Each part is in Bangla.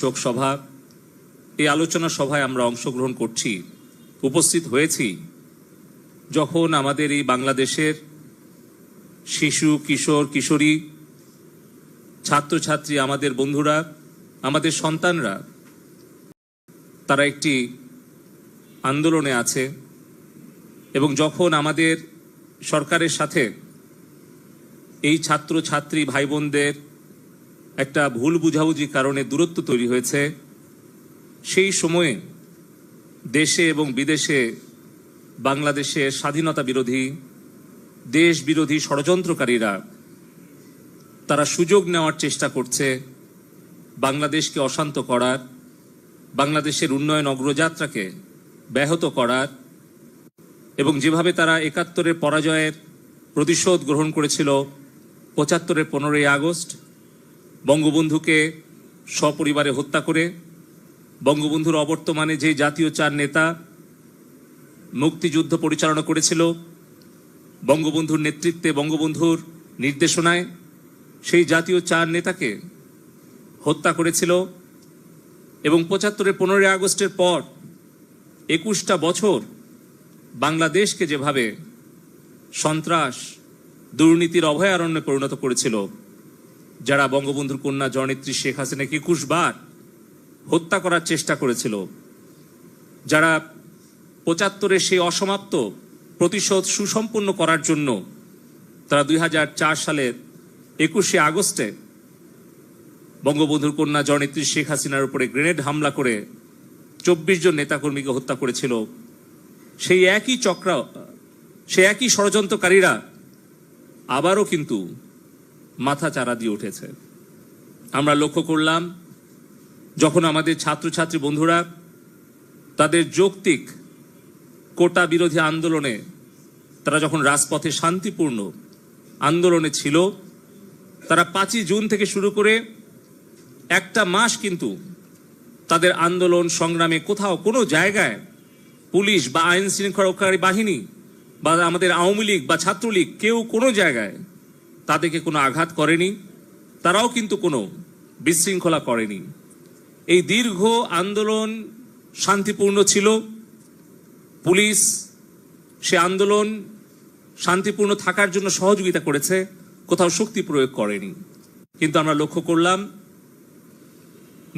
শোক সভা এই আলোচনা সভায় আমরা অংশগ্রহণ করছি, উপস্থিত হয়েছি যখন আমাদের এই বাংলাদেশের শিশু, কিশোর, কিশোরী, ছাত্রছাত্রী, আমাদের বন্ধুরা, আমাদের সন্তানরা, তারা একটি আন্দোলনে আছে এবং যখন আমাদের সরকারের সাথে এই ছাত্র ছাত্রী ভাই বোনদের একটা ভুল বুঝাবুঝি কারণে দূরত্ব তৈরি হয়েছে, সেই সময়ে দেশে এবং বিদেশে বাংলাদেশে স্বাধীনতা বিরোধী, দেশ বিরোধী ষড়যন্ত্রকারীরা তারা সুযোগ নেওয়ার চেষ্টা করছে বাংলাদেশকে অশান্ত করার, বাংলাদেশের উন্নয়ন অগ্রযাত্রাকে ব্যাহত করার এবং যেভাবে তারা একাত্তরের পরাজয়ের প্রতিশোধ গ্রহণ করেছিল, পঁচাত্তরের পনেরোই আগস্ট বঙ্গবন্ধুকে সপরিবারে হত্যা করে বঙ্গবন্ধুর অবর্তমানে যে জাতীয় চার নেতা মুক্তিযুদ্ধ পরিচালনা করেছিল, বঙ্গবন্ধুর নেতৃত্বে বঙ্গবন্ধুর নির্দেশনায় সেই জাতীয় চার নেতাকে হত্যা করেছিল এবং পঁচাত্তরের পনেরোই আগস্টের পর একুশটা বছর বাংলাদেশকে যেভাবে সন্ত্রাস, দুর্নীতির অভয়ারণ্যে পরিণত করেছিল যারা বঙ্গবন্ধুর কন্যা জননেত্রী শেখ হাসিনাকে একুশ বার হত্যা করার চেষ্টা করেছিল, যারা পঁচাত্তরের সেই অসমাপ্ত প্রতিশোধ সুসম্পন্ন করার জন্য তারা দুই হাজার চার সালের একুশে আগস্টে বঙ্গবন্ধুর কন্যা জনেত্রী শেখ হাসিনার উপরে গ্রেনেড হামলা করে চব্বিশ জন নেতাকর্মীকে হত্যা করেছিল। সেই একই চক্র, সেই একই ষড়যন্ত্রকারীরা আবারও কিন্তু মাথা চারা দিয়ে উঠেছে। আমরা লক্ষ্য করলাম, যখন আমাদের ছাত্রছাত্রী বন্ধুরা তাদের যৌক্তিক কোটা বিরোধী আন্দোলনে, তারা যখন রাজপথে শান্তিপূর্ণ আন্দোলনে ছিল, তারা পাঁচই জুন থেকে শুরু করে একটা মাস কিন্তু তাদের আন্দোলন সংগ্রামে কোথাও কোনো জায়গায় পুলিশ বা আইন শৃঙ্খলাকারী বাহিনী বা আমাদের আওয়ামী লীগ বা ছাত্রলীগ কেউ কোনো জায়গায় তাদেরকে কোনো আঘাত করেনি, তারাও কিন্তু কোনো বিশৃঙ্খলা করেনি। এই দীর্ঘ আন্দোলন শান্তিপূর্ণ ছিল। পুলিশ সে আন্দোলন শান্তিপূর্ণ থাকার জন্য সহযোগিতা করেছে, কোথাও শক্তি প্রয়োগ করেনি। কিন্তু আমরা লক্ষ্য করলাম,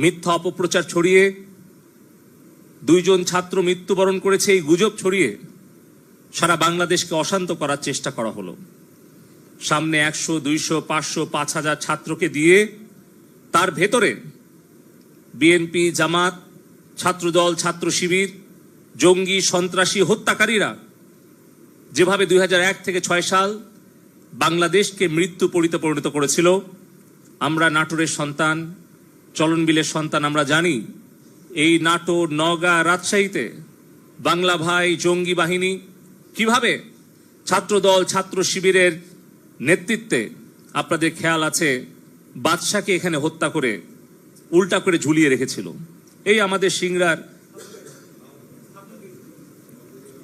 মিথ্যা অপপ্রচার ছড়িয়ে দুইজন ছাত্র মৃত্যুবরণ করেছে, এই গুজব ছড়িয়ে সারা বাংলাদেশকে অশান্ত করার চেষ্টা করা হলো। সামনে একশো, দুইশো, পাঁচশো, পাঁচ হাজার ছাত্রকে দিয়ে তার ভেতরে বিএনপি, জামাত, ছাত্রদল, ছাত্র শিবির, জঙ্গি, সন্ত্রাসী, হত্যাকারীরা যেভাবে দুই এক থেকে ছয় সাল বাংলাদেশকে মৃত্যু পরিতে পরিণত করেছিল, আমরা নাটোরের সন্তান, চলনবিলের সন্তান আমরা জানি, এই নাটোর নওগাঁ রাজশাহীতে বাংলা ভাই জঙ্গি বাহিনী কীভাবে ছাত্রদল, ছাত্র শিবিরের নেতৃত্বে আপনাদের খেয়াল আছে, বাদশাকে এখানে হত্যা করে, উল্টা করে ঝুলিয়ে রেখেছিল। এই আমাদের সিংড়ার,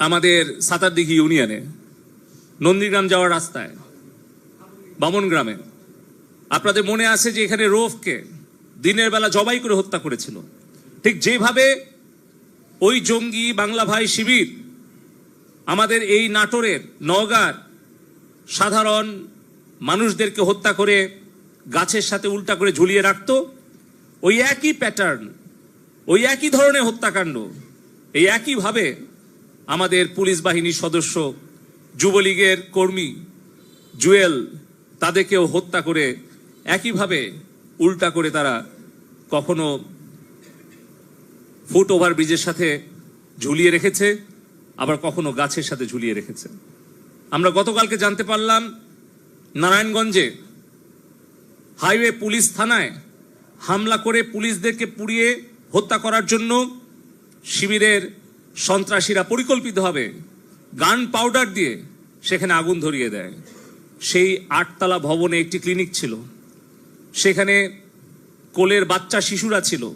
আমাদের সাতারদিঘি ইউনিয়নে, নন্দীগ্রাম যাওয়ার রাস্তায়, বামন গ্রামে। আপনাদের মনে আছে যে এখানে রোফকে দিনের বেলা জবাই করে হত্যা করেছিল? ঠিক যেভাবে ওই জঙ্গি বাংলা ভাই শিবির, আমাদের এই নাটোরের নওগাঁর সাধারণ মানুষদেরকে হত্যা করে গাছের সাথে উল্টা করে ঝুলিয়ে রাখত, ওই একই প্যাটার্ন ওই একই ধরনের হত্যাকাণ্ড, এই একইভাবে আমাদের পুলিশ বাহিনীর সদস্য, যুবলীগের কর্মী, জুয়েল, তাদেরকেও হত্যা করে একইভাবে উল্টা করে তারা কখনো ফুট ওভার ব্রিজের সাথে ঝুলিয়ে রেখেছে, আবার কখনো গাছের সাথে ঝুলিয়ে রেখেছে। আমরা গতকালকে জানতে পারলাম, নারায়ণগঞ্জে হাইওয়ে পুলিশ থানায় হামলা করে পুলিশদেরকে পুড়িয়ে হত্যা করার জন্য শিবিরের সন্ত্রাসীরা পরিকল্পিতভাবে গান পাউডার দিয়ে সেখানে আগুন ধরিয়ে দেয়। সেই আটতলা ভবনে একটি ক্লিনিক ছিল। সেখানে কোলের বাচ্চা শিশুরা ছিল।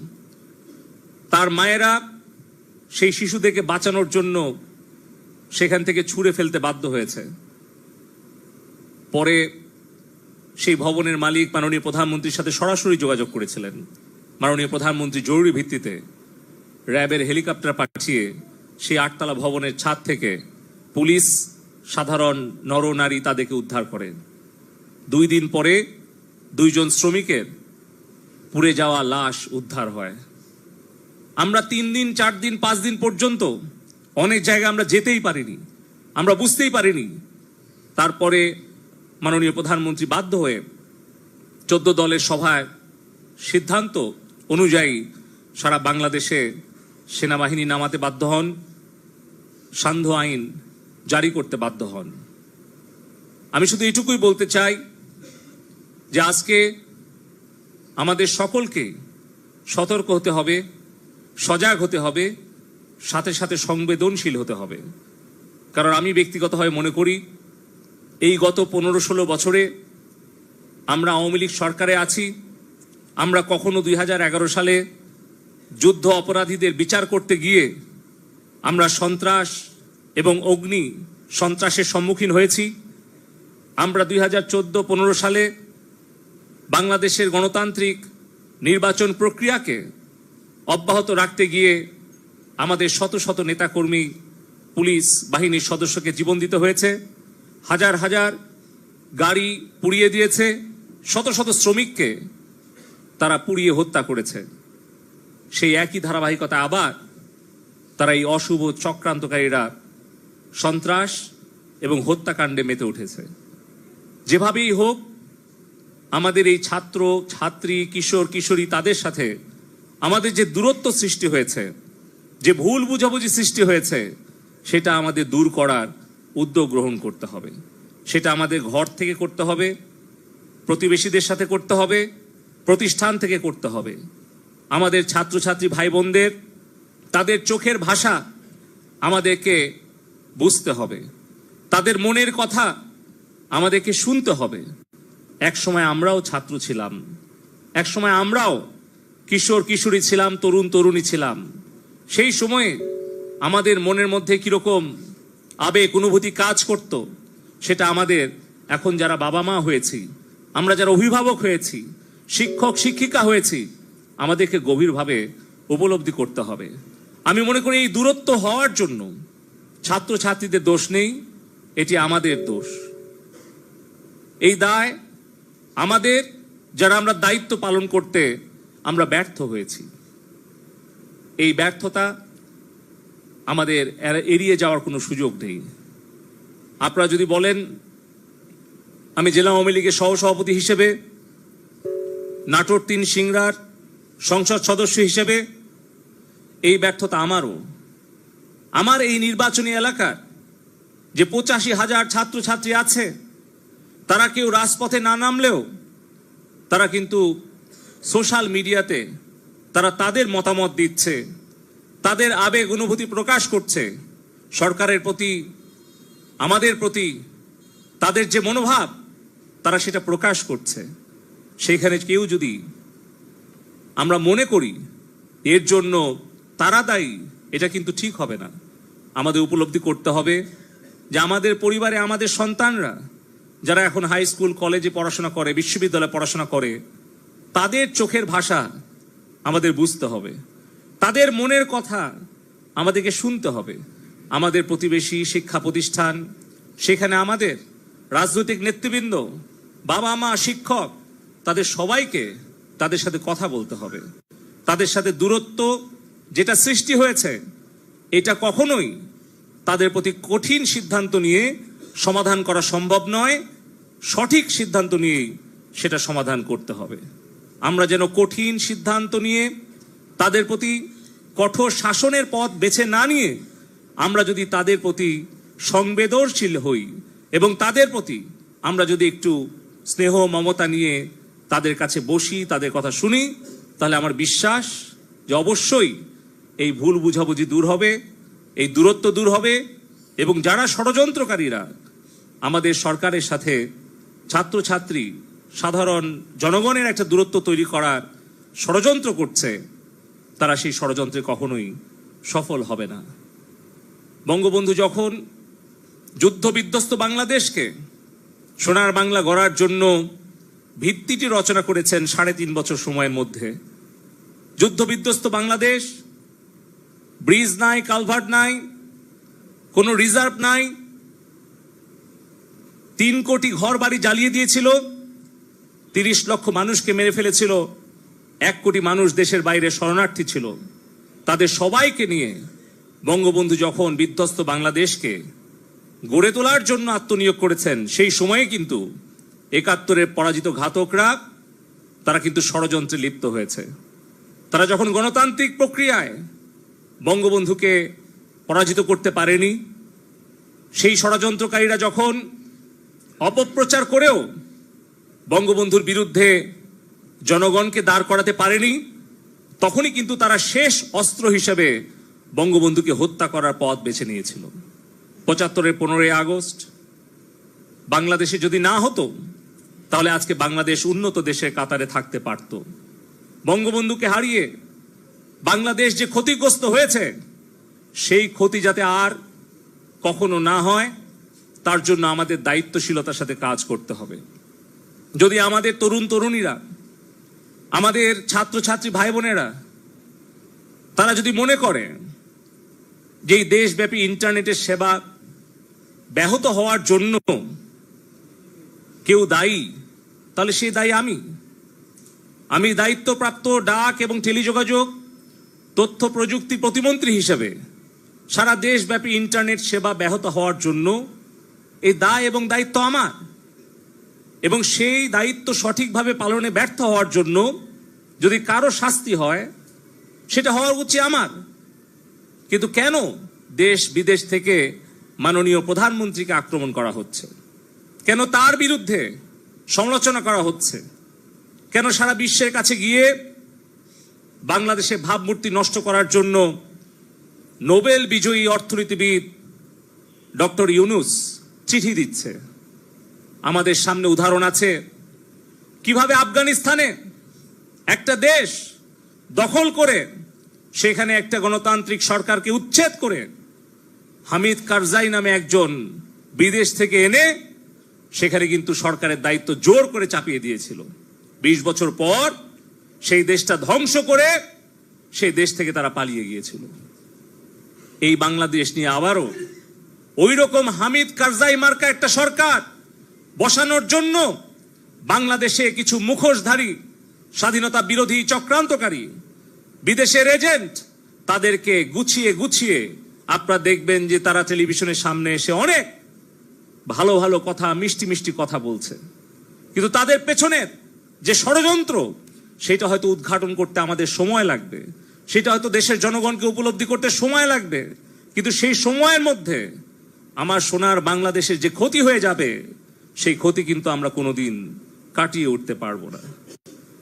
তার মায়েরা সেই শিশুদেরকে বাঁচানোর জন্য সেখান থেকে ছুঁড়ে ফেলতে বাধ্য হয়েছে। পরে সেই ভবনের মালিক মাননীয় প্রধানমন্ত্রীর সাথে সরাসরি যোগাযোগ করেছিলেন। মাননীয় প্রধানমন্ত্রী জরুরি ভিত্তিতে র্যাবের হেলিকপ্টার পাঠিয়ে সেই আটতলা ভবনের ছাদ থেকে পুলিশ, সাধারণ নরনারী তাদেরকে উদ্ধার করে। দুই দিন পরে দুইজন শ্রমিকের পুড়ে যাওয়া লাশ উদ্ধার হয়। আমরা তিন দিন, চার দিন, পাঁচ দিন পর্যন্ত অনেক জায়গায় আমরা যেতেই পারিনি, আমরা বুঝতেই পারিনি। তারপরে মাননীয় প্রধানমন্ত্রী বাধ্য হয়ে চোদ্দ দলের সভায় সিদ্ধান্ত অনুযায়ী সারা বাংলাদেশে সেনাবাহিনী নামাতে বাধ্য হন, সান্ধ্য আইন জারি করতে বাধ্য হন। আমি শুধু এটুকুই বলতে চাই যে আজকে আমাদের সকলকে সতর্ক হতে হবে, সজাগ হতে হবে সাথে সাথে সংবেদনশীল হতে হবে। কারণ আমি ব্যক্তিগতভাবে মনে করি, এই গত পনেরো ষোলো বছরে আমরা আওয়ামী লীগ সরকারে আছি। আমরা কখনো দুই হাজার এগারো সালে যুদ্ধ অপরাধীদের বিচার করতে গিয়ে আমরা সন্ত্রাস এবং অগ্নি সন্ত্রাসের সম্মুখীন হয়েছি। আমরা দুই হাজার চোদ্দ পনেরো সালে বাংলাদেশের গণতান্ত্রিক নির্বাচন প্রক্রিয়াকে অব্যাহত রাখতে গিয়ে আমাদের শত শত নেতাকর্মী, পুলিশ বাহিনীর সদস্যকে জীবন দিতে হয়েছে। হাজার হাজার গাড়ি পুড়িয়ে দিয়েছে। শত শত শ্রমিককে তারা পুড়িয়ে হত্যা করেছে। সেই একই ধারাবাহিকতা আবার তারা এই অশুভ চক্রান্তকারীরা সন্ত্রাস এবং হত্যাকাণ্ডে মেতে উঠেছে। যেভাবেই হোক, আমাদের এই ছাত্র, ছাত্রী, কিশোর, কিশোরী তাদের সাথে আমাদের যে দূরত্ব সৃষ্টি হয়েছে যে ভুল বুঝাবুঝি সৃষ্টি হয়েছে, সেটা আমাদের দূর করার উদ্যোগ গ্রহণ করতে হবে। সেটা আমাদের ঘর থেকে করতে হবে, প্রতিবেশীদের সাথে করতে হবে, প্রতিষ্ঠান থেকে করতে হবে। আমাদের ছাত্রছাত্রী ভাই বোনদের তাদের চোখের ভাষা আমাদেরকে বুঝতে হবে। তাদের মনের কথা আমাদেরকে শুনতে হবে। এক সময় আমরাও ছাত্র ছিলাম। এক সময় আমরাও কিশোর কিশোরী ছিলাম তরুণ তরুণী ছিলাম। সেই সময়ে আমাদের মনের মধ্যে কীরকম আবেগ, অনুভূতি কাজ করত, সেটা আমাদের এখন যারা বাবা মা হয়েছি, আমরা যারা অভিভাবক হয়েছি, শিক্ষক, শিক্ষিকা হয়েছি, আমাদেরকে গভীরভাবে উপলব্ধি করতে হবে। আমি মনে করি এই দূরত্ব হওয়ার জন্য ছাত্রছাত্রীদের দোষ নেই, এটি আমাদের দোষ। এই দায় আমাদের, যারা আমরা দায়িত্ব পালন করতে আমরা ব্যর্থ হয়েছি। এই ব্যর্থতা আমাদের এড়িয়ে যাওয়ার কোনো সুযোগ নেই। আপনারা যদি বলেন, আমি জেলা আওয়ামী লীগের সহসভাপতি হিসেবে, নাটোর তিন সিংড়ার সংসদ সদস্য হিসেবে, এই ব্যর্থতা আমারও। আমার এই নির্বাচনী এলাকার যে পঁচাশি হাজার ছাত্রছাত্রী আছে, তারা কেউ রাজপথে না নামলেও তারা কিন্তু সোশ্যাল মিডিয়াতে তারা তাদের মতামত দিচ্ছে, তাদের আবেগ অনুভূতি প্রকাশ করছে। সরকারের প্রতি, আমাদের প্রতি, তাদের যে মনোভাব, তারা সেটা প্রকাশ করছে। সেইখানে কেউ যদি আমরা মনে করি, এর জন্য তারা দায়ী, এটা কিন্তু ঠিক হবে না। আমাদের উপলব্ধি করতে হবে যে আমাদের পরিবারে আমাদের সন্তানরা, যারা এখন হাই স্কুল, কলেজে পড়াশোনা করে, বিশ্ববিদ্যালয়ে পড়াশোনা করে, তাদের চোখের ভাষা আমাদের বুঝতে হবে। তাদের মনের কথা আমাদেরকে শুনতে হবে। আমাদের প্রতিবেশী শিক্ষা প্রতিষ্ঠান, সেখানে আমাদের রাজনৈতিক নেতৃবৃন্দ, বাবা মা, শিক্ষক, তাদের সবাইকে তাদের সাথে কথা বলতে হবে। তাদের সাথে দূরত্ব যেটা সৃষ্টি হয়েছে, এটা কখনোই তাদের প্রতি কঠিন সিদ্ধান্ত নিয়ে সমাধান করা সম্ভব নয়। সঠিক সিদ্ধান্ত নিয়েই সেটা সমাধান করতে হবে। আমরা যেন কঠিন সিদ্ধান্ত নিয়ে তাদের প্রতি কঠোর শাসনের পথ বেছে না নিয়ে আমরা যদি তাদের প্রতি সংবেদনশীল হই এবং তাদের প্রতি আমরা যদি একটু স্নেহ, মমতা নিয়ে তাদের কাছে বসি, তাদের কথা শুনি, তাহলে আমার বিশ্বাস যে অবশ্যই এই ভুল বুঝাবুঝি দূর হবে, এই দূরত্ব দূর হবে এবং যারা ষড়যন্ত্রকারীরা আমাদের সরকারের সাথে ছাত্রছাত্রী সাধারণ জনগণের একটা দূরত্ব তৈরি করার ষড়যন্ত্র করছে, তারা সেই ষড়যন্ত্রে কখনোই সফল হবে না। বঙ্গবন্ধু যখন যুদ্ধ বিধ্বস্ত বাংলাদেশকে সোনার বাংলা গড়ার জন্য ভিত্তিটি রচনা করেছেন সাড়ে তিন বছর সময়ের মধ্যে, যুদ্ধবিধ্বস্ত বাংলাদেশ, ব্রিজ নাই, কালভার্ট নাই, কোনো রিজার্ভ নাই, তিন কোটি ঘর বাড়ি জ্বালিয়ে দিয়েছিল। তিরিশ লক্ষ মানুষকে মেরে ফেলেছিল। এক কোটি মানুষ দেশের বাইরে শরণার্থী ছিল। তাদের সবাইকে নিয়ে বঙ্গবন্ধু যখন বিধ্বস্ত বাংলাদেশকে গড়ে তোলার জন্য আত্মনিয়োগ করেছেন, সেই সময়ে কিন্তু একাত্তরের পরাজিত ঘাতকরা, তারা কিন্তু ষড়যন্ত্রে লিপ্ত হয়েছে। তারা যখন গণতান্ত্রিক প্রক্রিয়ায় বঙ্গবন্ধুকে পরাজিত করতে পারেনি, সেই ষড়যন্ত্রকারীরা যখন অপপ্রচার করেও বঙ্গবন্ধুর বিরুদ্ধে জনগণকে দাঁড় করাতে পারেনি, তখনই কিন্তু তারা শেষ অস্ত্র হিসেবে বঙ্গবন্ধুকে হত্যা করার পথ বেছে নিয়েছিল। পঁচাত্তরের পনেরোই আগস্ট, বাংলাদেশে যদি না হতো, তাহলে আজকে বাংলাদেশ উন্নত দেশের কাতারে থাকতে পারত। বঙ্গবন্ধুকে হারিয়ে বাংলাদেশ যে ক্ষতিগ্রস্ত হয়েছে, সেই ক্ষতি যাতে আর কখনো না হয়, তার জন্য আমাদের দায়িত্বশীলতার সাথে কাজ করতে হবে। যদি আমাদের তরুণ তরুণীরা, আমাদের ছাত্রছাত্রী ভাই বোনেরা তারা যদি মনে করে যে এই দেশব্যাপী ইন্টারনেটের সেবা ব্যাহত হওয়ার জন্য কেউ দায়ী, তাহলে সেই দায়ী আমি। আমি দায়িত্বপ্রাপ্ত ডাক এবং টেলিযোগাযোগ, তথ্য প্রযুক্তি প্রতিমন্ত্রী হিসেবে সারা দেশব্যাপী ইন্টারনেট সেবা ব্যাহত হওয়ার জন্য এই দায় এবং দায়িত্ব আমার। এবং সেই দায়িত্ব সঠিকভাবে পালনে ব্যর্থ হওয়ার জন্য যদি কারও শাস্তি হয়, সেটা হওয়া উচিত আমার। কিন্তু কেন দেশ বিদেশ থেকে মাননীয় প্রধানমন্ত্রীকে আক্রমণ করা হচ্ছে? কেন তার বিরুদ্ধে সমালোচনা করা হচ্ছে? কেন সারা বিশ্বের কাছে গিয়ে বাংলাদেশে ভাবমূর্তি নষ্ট করার জন্য নোবেল বিজয়ী অর্থনীতিবিদ ডক্টর ইউনুস চিঠি দিচ্ছে? আমাদের সামনে উদাহরণ আছে। কীভাবে আফগানিস্তানে একটা দেশ দখল করে, সেখানে একটা গণতান্ত্রিক সরকারকে উচ্ছেদ করে হামিদ কারজাই নামে একজন বিদেশ থেকে এনে সেখানে কিন্তু সরকারের দায়িত্ব জোর করে চাপিয়ে দিয়েছিল। বিশ বছর পর সেই দেশটা ধ্বংস করে সেই দেশ থেকে তারা পালিয়ে গিয়েছিল। এই বাংলাদেশ নিয়ে আবারও ওই রকম হামিদ কারজাই মার্কা একটা সরকার বসানোর জন্য বাংলাদেশে কিছু মুখোশধারী, স্বাধীনতা বিরোধী চক্রান্তকারী, বিদেশের এজেন্ট, তাদেরকে গুছিয়ে গুছিয়ে আপনারা দেখবেন যে তারা টেলিভিশনের সামনে এসে অনেক ভালো ভালো কথা, মিষ্টি মিষ্টি কথা বলছে। কিন্তু তাদের পেছনের যে ষড়যন্ত্র, সেটা হয়তো উদ্ঘাটন করতে আমাদের সময় লাগবে। সেটা হয়তো দেশের জনগণকে উপলব্ধি করতে সময় লাগবে। কিন্তু সেই সময়ের মধ্যে আমার সোনার বাংলাদেশের যে ক্ষতি হয়ে যাবে সেই ক্ষতি কিন্তু আমরা কোনোদিন কাটিয়ে উঠতে পারব না।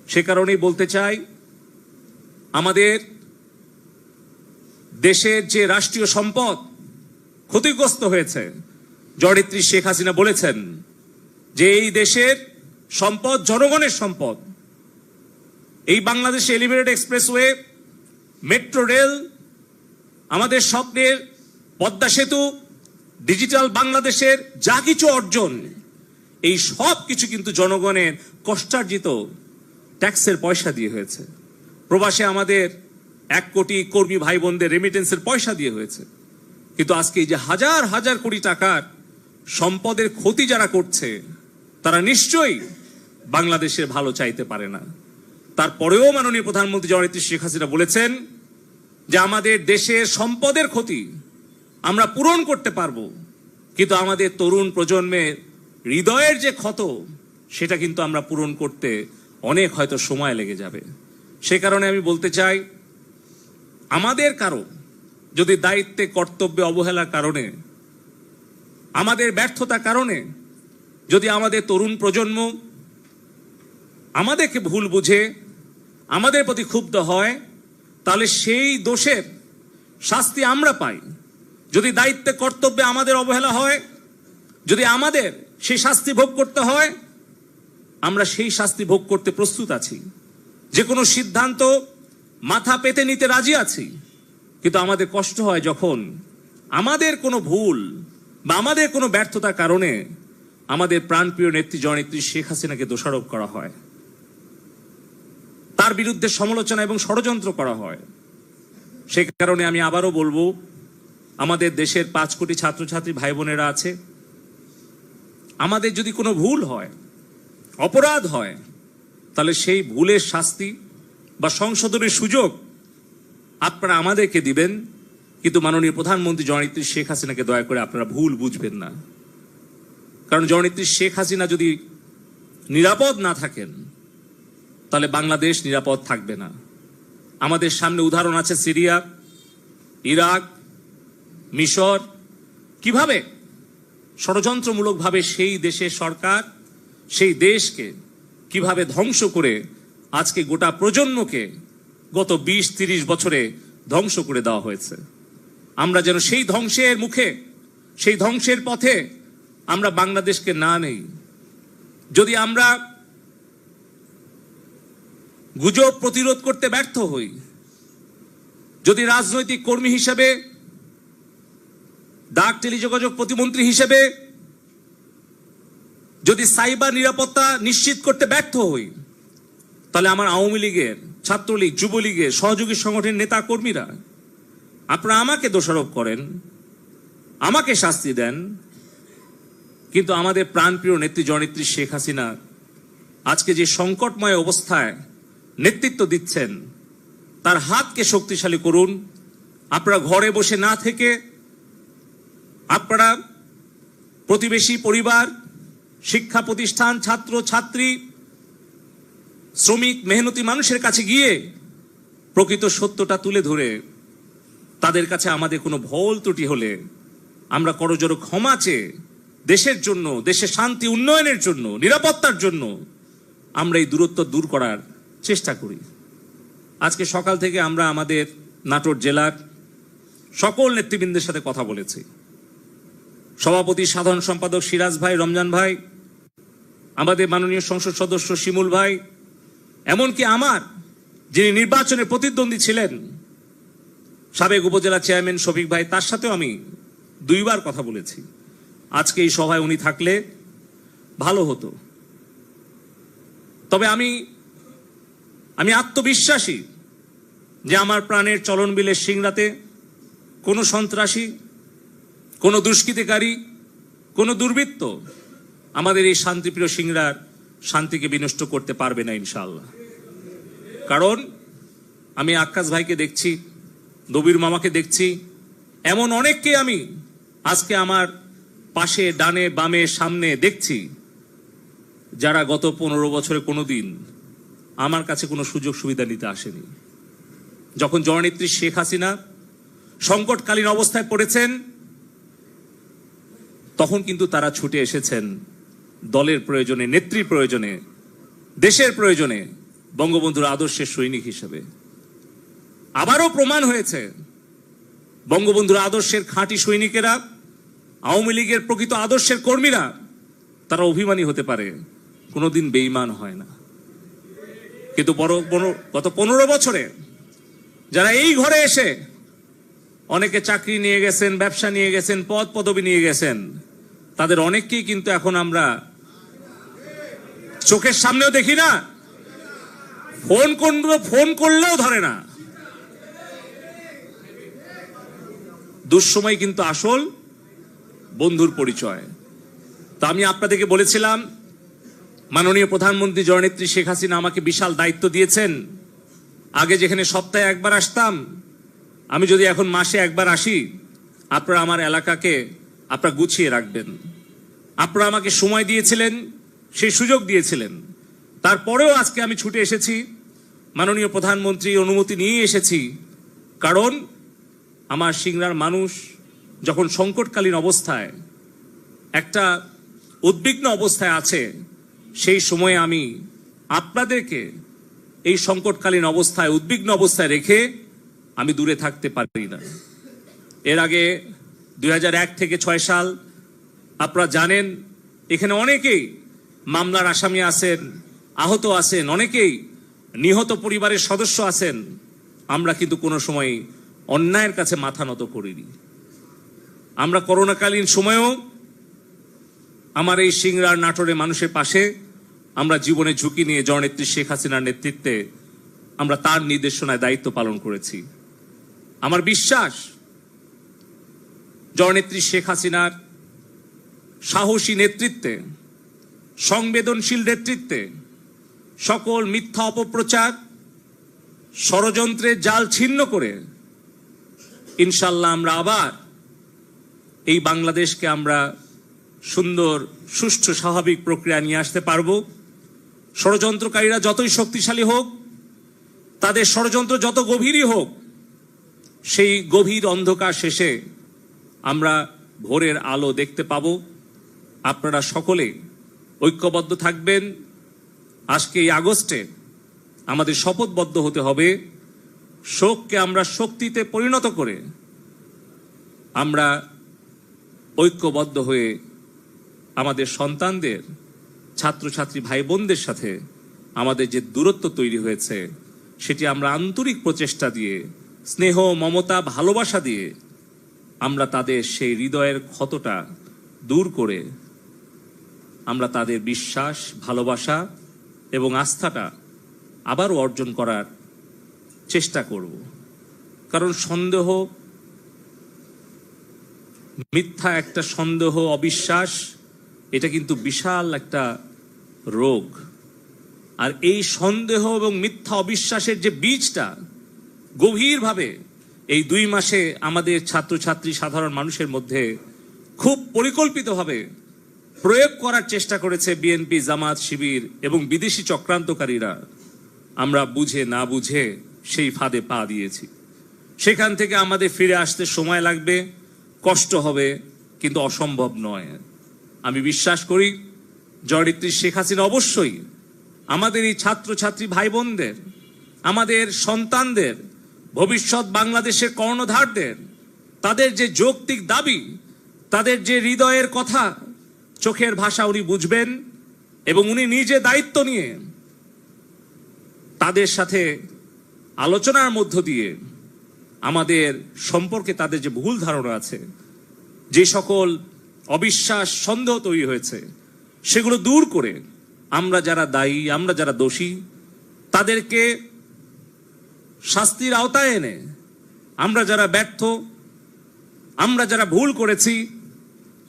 সে কারণেই বলতে চাই, আমাদের দেশের যে রাষ্ট্রীয় সম্পদ ক্ষতিগ্রস্ত হয়েছে জড়িত্রী শেখ হাসিনা বলেছেন যে এই দেশের সম্পদ জনগণের সম্পদ। এই বাংলাদেশে এলিভেটেড এক্সপ্রেসওয়ে মেট্রো রেল আমাদের স্বপ্নের পদ্মা সেতু ডিজিটাল বাংলাদেশের যা কিছু অর্জন এই সব কিছু কিন্তু জনগণের কষ্টার্জিত ট্যাক্সের পয়সা দিয়ে হয়েছে। প্রবাসে আমাদের এক কোটি কর্মী ভাই বোনদের রেমিটেন্সের পয়সা দিয়ে হয়েছে। কিন্তু আজকে এই যে হাজার হাজার কোটি টাকার সম্পদের ক্ষতি যারা করছে, তারা নিশ্চয়ই বাংলাদেশের ভালো চাইতে পারে না। তারপরেও মাননীয় প্রধানমন্ত্রী জননেত্রী শেখ হাসিনা বলেছেন যে আমাদের দেশের সম্পদের ক্ষতি আমরা পূরণ করতে পারব, কিন্তু আমাদের তরুণ প্রজন্মের হৃদয়ের যে ক্ষত, সেটা কিন্তু আমরা পূরণ করতে অনেক হয়তো সময় লেগে যাবে। সে কারণে আমি বলতে চাই, আমাদের কারও যদি দায়িত্বে, কর্তব্যে অবহেলার কারণে, আমাদের ব্যর্থতার কারণে যদি আমাদের তরুণ প্রজন্ম আমাদেরকে ভুল বুঝে, আমাদের প্রতি ক্ষুব্ধ হয়, তাহলে সেই দোষের শাস্তি আমরা পাই। যদি দায়িত্বে, কর্তব্যে আমাদের অবহেলা হয়, যদি আমাদের সেই শাস্তি ভোগ করতে হয়। আমরা সেই শাস্তি ভোগ করতে প্রস্তুত আছি। যে কোনো সিদ্ধান্ত মাথা পেতে নিতে রাজি আছি। কিন্তু আমাদের কষ্ট হয় যখন আমাদের কোনো ভুল বা আমাদের কোনো ব্যর্থতার কারণে আমাদের প্রাণপ্রিয় নেত্রী জননেত্রী শেখ হাসিনাকে দোষারোপ করা হয়। তার বিরুদ্ধে সমালোচনা এবং ষড়যন্ত্র করা হয়। সে কারণে আমি আবারও বলব, আমাদের দেশের পাঁচ কোটি ছাত্রছাত্রী ভাই বোনেরা আছে। আমাদের যদি কোনো ভুল হয়, অপরাধ হয়, তাহলে সেই ভুলের শাস্তি বা সংশোধনের সুযোগ আপনারা আমাদেরকে দিবেন। কিন্তু মাননীয় প্রধানমন্ত্রী জননেত্রী শেখ হাসিনাকে দয়া করে আপনারা ভুল বুঝবেন না। কারণ জননেত্রী শেখ হাসিনা যদি নিরাপদ না থাকেন, তাহলে বাংলাদেশ নিরাপদ থাকবে না। আমাদের সামনে উদাহরণ আছে সিরিয়া, ইরাক, মিশর। কীভাবে? ষড়যন্ত্রমূলকভাবে সেই দেশের সরকার, সেই দেশকে কীভাবে ধ্বংস করে আজকে গোটা প্রজন্মকে গত বিশ তিরিশ বছরে ধ্বংস করে দেওয়া হয়েছে। আমরা যেন সেই ধ্বংসের মুখে, সেই ধ্বংসের পথে আমরা বাংলাদেশকে না নেই। যদি আমরা গুজব প্রতিরোধ করতে ব্যর্থ হই, যদি রাজনৈতিক কর্মী হিসেবে ডাক টেলিযোগাযোগ প্রতিমন্ত্রী হিসেবে যদি সাইবার নিরাপত্তা নিশ্চিত করতে ব্যর্থ হই, তাহলে আমার আওয়ামী লীগের ছাত্রলীগ, যুবলীগের সহযোগী সংগঠনের নেতা কর্মীরা আপনারা আমাকে দোষারোপ করেন, আমাকে শাস্তি দেন, কিন্তু আমাদের প্রাণপ্রিয় নেত্রী জননেত্রী শেখ হাসিনা আজকে যে সংকটময় অবস্থায় নেতৃত্ব দিচ্ছেন, তার হাতকে শক্তিশালী করুন, আপনারা ঘরে বসে না থেকে আপনারা প্রতিবেশী পরিবার, শিক্ষা প্রতিষ্ঠান, ছাত্র, ছাত্রী, শ্রমিক, মেহনতি মানুষের কাছে গিয়ে প্রকৃত সত্যটা তুলে ধরে, তাদের কাছে আমাদের কোনো ভুল ত্রুটি হলে আমরা করজোর ক্ষমা চেয়ে দেশের জন্য দেশের শান্তি উন্নয়নের জন্য, নিরাপত্তার জন্য আমরা এই দূরত্ব দূর করার চেষ্টা করি। আজকে সকাল থেকে আমরা আমাদের নাটোর জেলার সকল নেতৃবৃন্দের সাথে কথা বলেছি। সভাপতি সাধারণ সম্পাদক সিরাজ ভাই, রমজান ভাই, আমাদের মাননীয় সংসদ সদস্য শিমুল ভাই, এমনকি আমার, যিনি নির্বাচনে প্রতিদ্বন্দ্বী ছিলেন, সাবেক উপজেলা চেয়ারম্যান শফিক ভাই, তার সাথেও আমি দুইবার কথা বলেছি। আজকে এই সভায় উনি থাকলে ভালো হতো। তবে আমি আমি আত্মবিশ্বাসী যে আমার প্রাণের চলন বিলের সিংড়াতে কোনো সন্ত্রাসী কোনো দুষ্কৃতিকারী, কোনো দুর্বৃত্ত আমাদের এই শান্তিপ্রিয় সিংড়ার শান্তিকে বিনষ্ট করতে পারবে না ইনশাল্লাহ কারণ আমি আকাশ ভাইকে দেখছি, নবীর মামাকে দেখছি, এমন অনেককে আমি আজকে আমার পাশে, ডানে, বামে, সামনে দেখছি, যারা গত পনেরো বছরে কোনো দিন আমার কাছে কোনো সুযোগ সুবিধা নিতে আসেনি। যখন জননেত্রী শেখ হাসিনা সংকটকালীন অবস্থায় পড়েছেন তখন কিন্তু তারা ছুটে এসেছেন দলের প্রয়োজনে নেত্রী প্রয়োজনে, দেশের প্রয়োজনে বঙ্গবন্ধুর আদর্শের সৈনিক হিসেবে। আবারও প্রমাণ হয়েছে, বঙ্গবন্ধুর আদর্শের খাঁটি সৈনিকেরা, আওয়ামী লীগের প্রকৃত আদর্শের কর্মীরা, তারা অভিমানী হতে পারে, কোনোদিন বেইমান হয় না। কিন্তু গত পনেরো বছরে যারা এই ঘরে এসে অনেকে চাকরি নিয়ে গেছেন, ব্যবসা নিয়ে গেছেন পদ পদবি নিয়ে গেছেন তাদের অনেককেই কিন্তু এখন আমরা চোখের সামনেও দেখি না। ফোন করব ফোন করলেও ধরে না। দুঃসময় কিন্তু আসল বন্ধুর পরিচয়। তা আমি আপনাদেরকে বলেছিলাম, মাননীয় প্রধানমন্ত্রী জননেত্রী শেখ হাসিনা আমাকে বিশাল দায়িত্ব দিয়েছেন। আগে যেখানে সপ্তাহে একবার আসতাম, আমি যদি এখন মাসে একবার আসি, আপনারা আমার এলাকাকে আপনারা গুছিয়ে রাখবেন। আপনারা আমাকে সময় দিয়েছিলেন, সেই সুযোগ দিয়েছিলেন। তারপরেও আজকে আমি ছুটে এসেছি, মাননীয় প্রধানমন্ত্রী অনুমতি নিয়ে এসেছি। কারণ আমার সিংড়ার মানুষ যখন সংকটকালীন অবস্থায়, একটা উদ্বিগ্ন অবস্থায় আছে, সেই সময়ে আমি আপনাদেরকে এই সংকটকালীন অবস্থায়, উদ্বিগ্ন অবস্থায় রেখে আমি দূরে থাকতে পারি না। এর আগে দুই হাজার এক থেকে ছয় সাল। আপনারা জানেন, এখানে অনেকেই মামলার আসামি আছেন, আহত আছেন, অনেকেই নিহত পরিবারের সদস্য আছেন। আমরা কিন্তু কোনো সময় অন্যায়ের কাছে মাথা নত করিনি। আমরা করোনাকালীন সময়েও আমার এই সিংড়ার নাটোরে মানুষের পাশে আমরা জীবনে ঝুঁকি নিয়ে জননেত্রী শেখ হাসিনার নেতৃত্বে আমরা তার নির্দেশনায় দায়িত্ব পালন করেছি। আমার বিশ্বাস জননেত্রী শেখ হাসিনার সাহসী নেতৃত্বে, সংবেদনশীল নেতৃত্বে সকল মিথ্যা অপপ্রচার, ষড়যন্ত্রের জাল ছিন্ন করে ইনশাল্লাহ আমরা আবার এই বাংলাদেশকে আমরা সুন্দর, সুষ্ঠু, স্বাভাবিক প্রক্রিয়া নিয়ে আসতে পারব। ষড়যন্ত্রকারীরা যতই শক্তিশালী হোক, তাদের ষড়যন্ত্র যত গভীরই হোক, সেই গভীর অন্ধকার শেষে আমরা ভোরের আলো দেখতে পাব। আপনারা সকলে ঐক্যবদ্ধ থাকবেন। আজকে এই আগস্টে আমাদের শপথবদ্ধ হতে হবে। শোককে আমরা শক্তিতে পরিণত করে আমরা ঐক্যবদ্ধ হয়ে আমাদের সন্তানদের, ছাত্রছাত্রী ভাই বোনদের সাথে আমাদের যে দূরত্ব তৈরি হয়েছে, সেটি আমরা আন্তরিক প্রচেষ্টা দিয়ে, স্নেহ, মমতা, ভালোবাসা দিয়ে আমরা তাদের সেই হৃদয়ের ক্ষতটা দূর করে আমরা তাদের বিশ্বাস, ভালোবাসা এবং আস্থাটা আবারও অর্জন করার চেষ্টা করব। কারণ সন্দেহ, মিথ্যা একটা সন্দেহ, অবিশ্বাস, এটা কিন্তু বিশাল একটা রোগ। আর এই সন্দেহ এবং মিথ্যা অবিশ্বাসের যে বীজটা গভীরভাবে এই দুই মাসে আমাদের ছাত্রছাত্রী সাধারণ মানুষের মধ্যে খুব পরিকল্পিতভাবে প্রয়োগ করার চেষ্টা করেছে বিএনপি, জামাত, শিবির এবং বিদেশি চক্রান্তকারীরা। আমরা বুঝে না বুঝে সেই ফাঁদে পা দিয়েছি। সেখান থেকে আমাদের ফিরে আসতে সময় লাগবে, কষ্ট হবে, কিন্তু অসম্ভব নয়। আমি বিশ্বাস করি জয়িত্রী শেখ হাসিনা অবশ্যই আমাদের এই ছাত্রছাত্রী ভাই বোনদের আমাদের সন্তানদের ভবিষ্যৎ বাংলাদেশের কর্ণধারদের, তাদের যে যৌক্তিক দাবি, তাদের যে হৃদয়ের কথা চোখের ভাষা উনি বুঝবেন এবং উনি নিজে দায়িত্ব নিয়ে তাদের সাথে আলোচনার মধ্য দিয়ে আমাদের সম্পর্কে তাদের যে ভুল ধারণা আছে, যে সকল অবিশ্বাস সন্দেহ তৈরি হয়েছে, সেগুলো দূর করে আমরা যারা দায়ী, আমরা যারা দোষী, তাদেরকে শাস্তির আওতায় এনে আমরা যারা ব্যর্থ, আমরা যারা ভুল করেছি,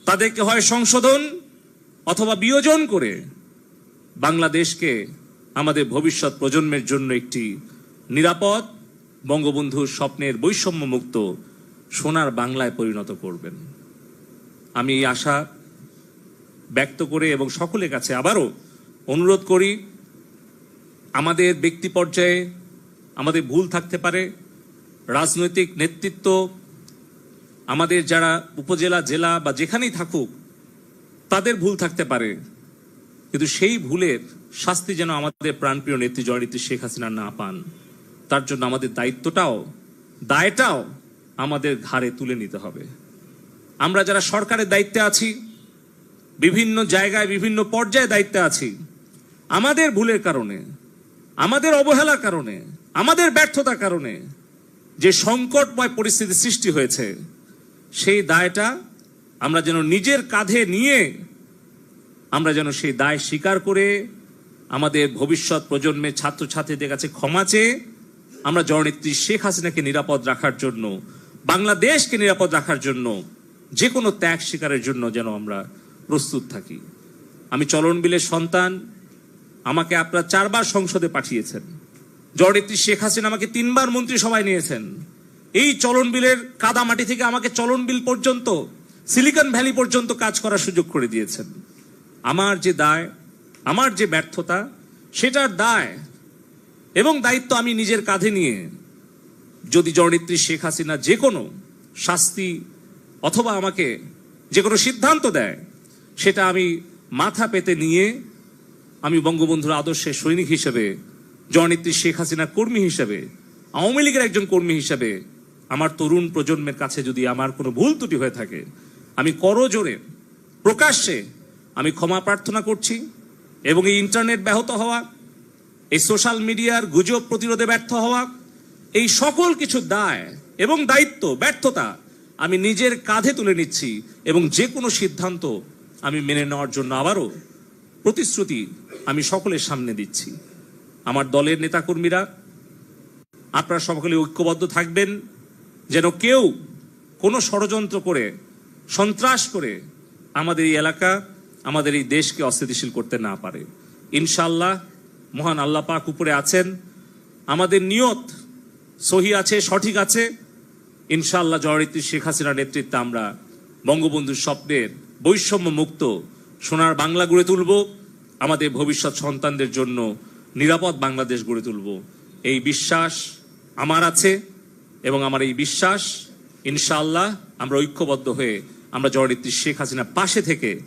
তাদেরকে হয় সংশোধন অথবা বিয়োজন করে বাংলাদেশকে আমাদের ভবিষ্যৎ প্রজন্মের জন্য একটি নিরাপদ বঙ্গবন্ধুর স্বপ্নের বৈষম্য মুক্ত সোনার বাংলায় পরিণত করবেন। আমি এই আশা ব্যক্ত করে এবং সকলের কাছে আবারও অনুরোধ করি, আমাদের ব্যক্তি পর্যায়ে আমাদের ভুল থাকতে পারে, রাজনৈতিক নেতৃত্ব, আমাদের যারা উপজেলা, জেলা বা যেখানেই থাকুক, তাদের ভুল থাকতে পারে। কিন্তু সেই ভুলের শাস্তি যেন আমাদের প্রাণপ্রিয় নেত্রী জয়নীতি শেখ হাসিনা না পান, তার জন্য আমাদের দায়িত্বটাও, দায়টাও আমাদের ঘাড়ে তুলে নিতে হবে। আমরা যারা সরকারের দায়িত্বে আছি, বিভিন্ন জায়গায়, বিভিন্ন পর্যায়ে দায়িত্বে আছি, আমাদের ভুলের কারণে, আমাদের অবহেলার কারণে আমাদের ব্যর্থতার কারণে যে সংকটময় পরিস্থিতি সৃষ্টি হয়েছে, সেই দায়টা আমরা যেন নিজের কাঁধে নিয়ে আমরা যেন সেই দায় স্বীকার করে আমাদের ভবিষ্যৎ প্রজন্মের ছাত্রছাত্রীদের কাছে ক্ষমা চেয়ে আমরা জননেত্রী শেখ হাসিনাকে নিরাপদ রাখার জন্য, বাংলাদেশকে নিরাপদ রাখার জন্য যে কোনো ত্যাগ স্বীকারের জন্য যেন আমরা প্রস্তুত থাকি। আমি চলন বিলের সন্তান, আমাকে আপনারা চারবার সংসদে পাঠিয়েছেন। জননেত্রী শেখ হাসিনা আমাকে তিনবার মন্ত্রিসভায় নিয়েছেন। এই চলন বিলের কাদামাটি থেকে আমাকে চলন বিল পর্যন্ত, সিলিকন ভ্যালি পর্যন্ত কাজ করার সুযোগ করে দিয়েছেন। আমার যে দায়, আমার যে ব্যর্থতা, সেটার দায় এবং দায়িত্ব আমি নিজের কাঁধে নিয়ে যদি জননেত্রী শেখ হাসিনা যে কোনো শাস্তি অথবা আমাকে যে কোনো সিদ্ধান্ত দেয়, সেটা আমি মাথা পেতে নিয়ে আমি বঙ্গবন্ধুর আদর্শের সৈনিক হিসেবে জননেত্রী শেখ হাসিনার কর্মী হিসাবে, আওয়ামী লীগের একজন কর্মী হিসাবে আমার তরুণ প্রজন্মের কাছে যদি আমার কোনো ভুল ত্রুটি হয়ে থাকে, আমি করজোরে, প্রকাশ্যে আমি ক্ষমা প্রার্থনা করছি এবং এই ইন্টারনেট ব্যাহত হওয়া, এই সোশ্যাল মিডিয়ার গুজব প্রতিরোধে ব্যর্থ হওয়া, এই সকল কিছু দায় এবং দায়িত্ব, ব্যর্থতা আমি নিজের কাঁধে তুলে নিচ্ছি এবং যে কোনো সিদ্ধান্ত আমি মেনে নেওয়ার জন্য আবারও প্রতিশ্রুতি আমি সকলের সামনে দিচ্ছি। আমার দলের নেতাকর্মীরা, আপনারা সকলে ঐক্যবদ্ধ থাকবেন, যেন কেউ কোনো ষড়যন্ত্র করে, সন্ত্রাস করে আমাদের এই এলাকা, আমাদের এই দেশকে অস্থিতিশীল করতে না পারে। ইনশাল্লাহ মহান আল্লাহ পাক উপরে আছেন। আমাদের নিয়ত সহি আছে, সঠিক আছে। ইনশাআল্লাহ জননেত্রী শেখ হাসিনার নেতৃত্বে আমরা বঙ্গবন্ধুর স্বপ্নের বৈষম্য মুক্ত সোনার বাংলা গড়ে তুলব। আমাদের ভবিষ্যৎ সন্তানদের জন্য নিরাপদ বাংলাদেশ গড়ে তুলব। এই বিশ্বাস আমার আছে এবং আমার এই বিশ্বাস, ইনশাআল্লাহ, আমরা ঐক্যবদ্ধ হয়ে আমরা জননেত্রী শেখ হাসিনার পাশে থেকে